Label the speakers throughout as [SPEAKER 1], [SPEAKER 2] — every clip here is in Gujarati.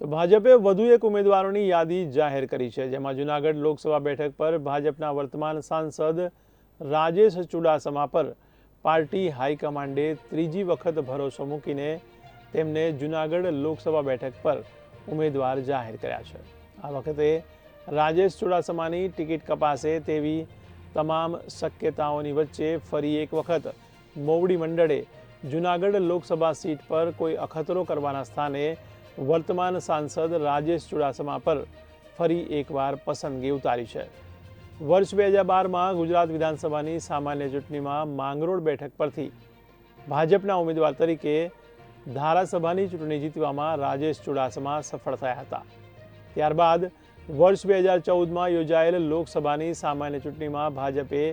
[SPEAKER 1] તો ભાજપે વધુ એક ઉમેદવારોની યાદી જાહેર કરી છે, જેમાં જૂનાગઢ લોકસભા બેઠક પર ભાજપના વર્તમાન સાંસદ રાજેશ ચુડાસમા પર પાર્ટી હાઈકમાન્ડે ત્રીજી વખત ભરોસો મૂકીને તેમને જૂનાગઢ લોકસભા બેઠક પર ઉમેદવાર જાહેર કર્યા છે. આ વખતે રાજેશ ચુડાસમાની ટિકિટ કપાશે તેવી તમામ શક્યતાઓની વચ્ચે ફરી એક વખત મોવડી મંડળે જૂનાગઢ લોકસભા સીટ પર કોઈ અખતરો કરવાના સ્થાને વર્તમાન સાંસદ રાજેશ ચુડાસમા પર ફરી એકવાર પસંદગી ઉતારી છે. વર્ષ બે હજાર બારમાં ગુજરાત વિધાનસભાની સામાન્ય ચૂંટણીમાં માંગરોળ બેઠક પરથી ભાજપના ઉમેદવાર તરીકે ધારાસભાની ચૂંટણી જીતવામાં રાજેશ ચુડાસમા સફળ થયા હતા. ત્યારબાદ વર્ષ બે હજાર ચૌદમાં યોજાયેલ લોકસભાની સામાન્ય ચૂંટણીમાં ભાજપે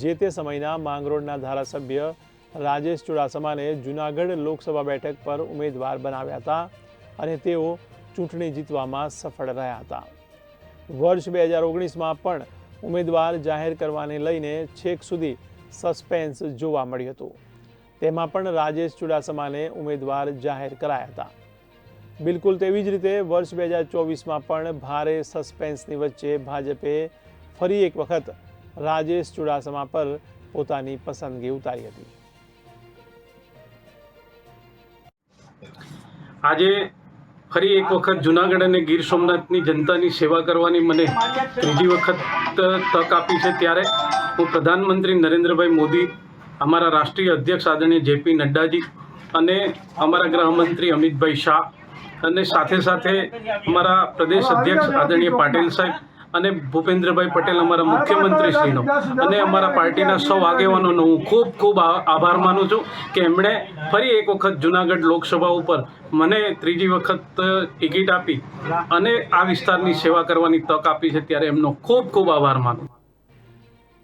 [SPEAKER 1] જે તે સમયના માંગરોળના ધારાસભ્ય રાજેશ ચુડાસમાને જૂનાગઢ લોકસભા બેઠક પર ઉમેદવાર બનાવ્યા હતા. અને તેઓ ચૂંટણી જીતવામાં સફળ રહ્યા હતા. વર્ષ બે હજાર ઓગણીસમાં પણ ઉમેદવાર જાહેર કરવાને લઈને છેક સુધી સસ્પેન્સ જોવા મળ્યું હતું. તેમાં પણ રાજેશ ચુડાસમાને ઉમેદવાર જાહેર કરાયા હતા. બિલકુલ તેવી જ રીતે વર્ષ બે હજાર ચોવીસમાં પણ ભારે સસ્પેન્સની વચ્ચે ભાજપે ફરી એક વખત રાજેશ ચુડાસમા પર પોતાની પસંદગી ઉતારી હતી.
[SPEAKER 2] આજે ફરી એક વખત જુનાગઢ અને ગીર સોમનાથની જનતાની સેવા કરવાની મને ત્રીજી વખત તક આપી છે ત્યારે હું પ્રધાનમંત્રી નરેન્દ્રભાઈ મોદી, અમારા રાષ્ટ્રીય અધ્યક્ષ આદરણીય જેપી નડ્ડાજી અને અમારા ગૃહમંત્રી અમિતભાઈ શાહ અને સાથે સાથે અમારા પ્રદેશ અધ્યક્ષ આદરણીય પાટીલ સાહેબ અને ભૂપેન્દ્રભાઈ પટેલ અમારા મુખ્યમંત્રી શ્રીનો અને અમારા પાર્ટીના સૌ આગેવાનોનો હું ખૂબ ખૂબ આભાર માનું છું કે એમણે ફરી એક વખત જુનાગઢ લોકસભા ઉપર મને ત્રીજી વખત ટિકિટ આપી અને આ વિસ્તારની સેવા કરવાની તક આપી છે, ત્યારે એમનો ખૂબ ખૂબ આભાર માનું